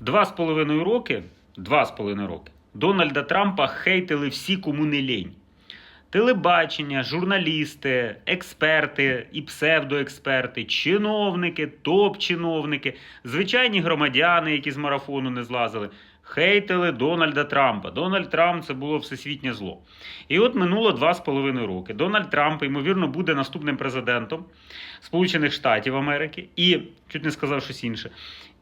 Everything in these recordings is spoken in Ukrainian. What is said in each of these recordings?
Два з половиною роки, два з половиною роки Дональда Трампа хейтили всі, кому не лінь. Телебачення, журналісти, експерти і псевдоексперти, чиновники, топ-чиновники, звичайні громадяни, які з марафону не злазили, хейтили Дональда Трампа. Дональд Трамп це було всесвітнє зло. І от минуло два з половиною роки. Дональд Трамп, ймовірно, буде наступним президентом Сполучених Штатів Америки і чуть не сказав щось інше.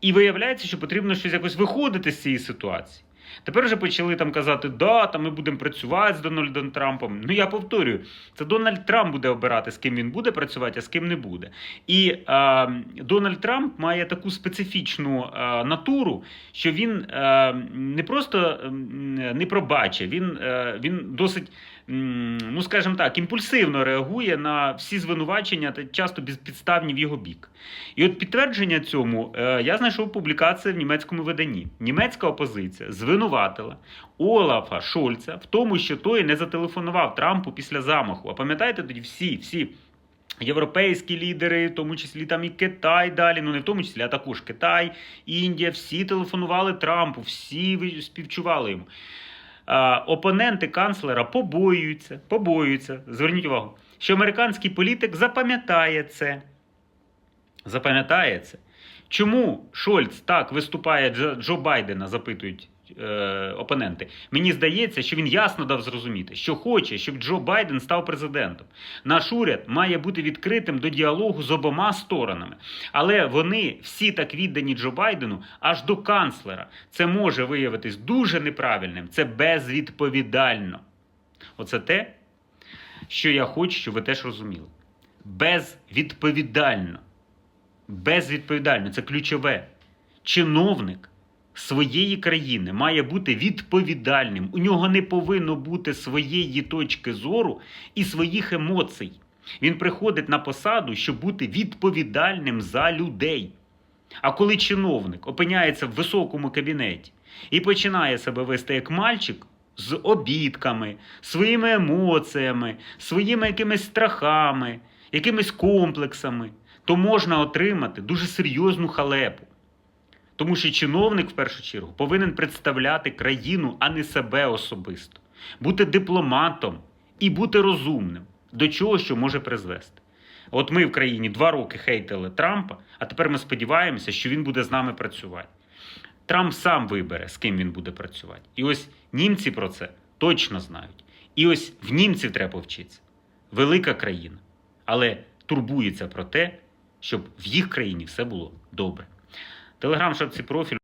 І виявляється, що потрібно щось якось виходити з цієї ситуації. Тепер вже почали там казати, да, там ми будемо працювати з Дональдом Трампом. Ну я повторюю, це Дональд Трамп буде обирати, з ким він буде працювати, а з ким не буде. І е, Дональд Трамп має таку специфічну е, натуру, що він е, не просто м, не пробачить, він, е, він досить, ну скажімо так, імпульсивно реагує на всі звинувачення та часто безпідставні в його бік. І от підтвердження цьому е, я знайшов публікацію в німецькому виданні. Німецька опозиція звинуватила Олафа Шольца в тому, що той не зателефонував Трампу після замаху. А пам'ятаєте тоді всі, всі. Європейські лідери, в тому числі там і Китай далі, ну не в тому числі, а також Китай, Індія, всі телефонували Трампу, всі співчували йому. А, опоненти канцлера побоюються, побоюються, зверніть увагу, що американський політик запам'ятає це. Запам'ятає це. Чому Шольц так виступає Джо, Байдена, запитують е, опоненти. Мені здається, що він ясно дав зрозуміти, що хоче, щоб Джо Байден став президентом. Наш уряд має бути відкритим до діалогу з обома сторонами. Але вони всі так віддані Джо Байдену аж до канцлера. Це може виявитись дуже неправильним, це безвідповідально. Оце те, що я хочу, щоб ви теж розуміли. Безвідповідально. Безвідповідально це ключове. Чиновник своєї країни має бути відповідальним. У нього не повинно бути своєї точки зору і своїх емоцій. Він приходить на посаду, щоб бути відповідальним за людей. А коли чиновник опиняється в високому кабінеті і починає себе вести як мальчик з обідками, своїми емоціями, своїми якимись страхами, якимись комплексами, то можна отримати дуже серйозну халепу. Тому що чиновник в першу чергу повинен представляти країну, а не себе особисто, бути дипломатом і бути розумним, до чого що може призвести. От ми в країні два роки хейтили Трампа, а тепер ми сподіваємося, що він буде з нами працювати. Трамп сам вибере, з ким він буде працювати. І ось німці про це точно знають. І ось в німців треба вчитися. Велика країна, але турбується про те, щоб в їх країні все було добре. Телеграм шапці профіль.